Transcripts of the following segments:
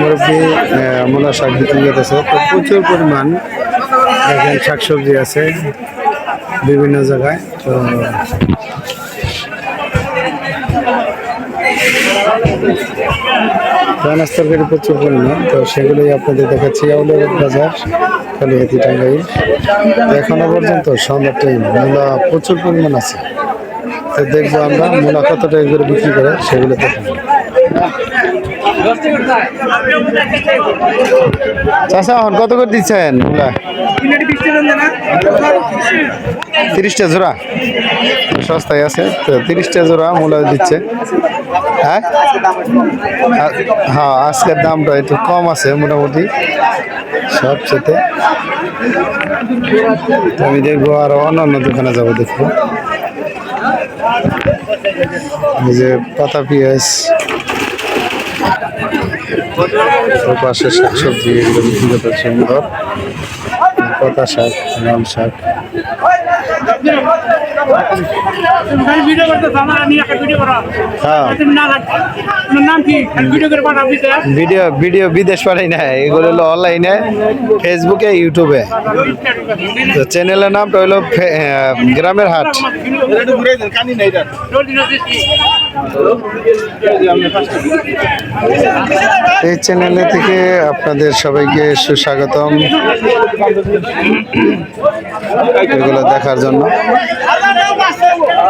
মুরব্বী মূলা শাক বিক্রি করতেছে, তো প্রচুর পরিমাণ, দেখেন, শাকসবজি আছে বিভিন্ন জায়গায়, তো রানাস প্রচুর পরিমাণ, তো সেগুলোই আপনাদের দেখাচ্ছি। বাজার কালিয়াতি টাঙ্গাই এখনও পর্যন্ত সন্ধ্যা টাইম মূলা প্রচুর পরিমাণ আছে। তো দেখব আমরা মূলা কত টাকা করে বিক্রি করে, সেগুলো দেখাবো। চাষা এখন কত করে দিচ্ছেন তিরিশটা জোড়া? সস্তায় আছে, তো তিরিশটা জোড়া মূলা দিচ্ছে। হ্যাঁ? হ্যাঁ আজকের দামটা একটু কম আছে মোটামুটি, সবচেয়ে। আমি দেখব আর অন্য অন্য দোকানে যাব দেখব। যে পাতা পেঁয়াজ পাশে শাকসবজি এগুলো বিক্রি করতে সুন্দর। পাতা শাক। লাল শাক হ্যাঁ। ভিডিও ভিডিও বিদেশ পাঠাই না এগুলো হলো অনলাইনে ফেসবুকে ইউটিউবে তো চ্যানেলের নামটা হলো গ্রামের হাট। এই চ্যানেলে থেকে আপনাদের সবাইকে সুস্বাগতম। এগুলো দেখার জন্য।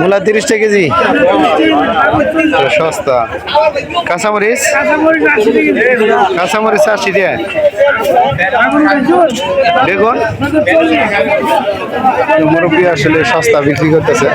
মূলা তিরিশ টাকা কেজি। সস্তা। কাঁচামরিচ? কাঁচামরিচ আশি টাকা। বেগুন? মুরব্বী আসলে সস্তা বিক্রি করতেছে।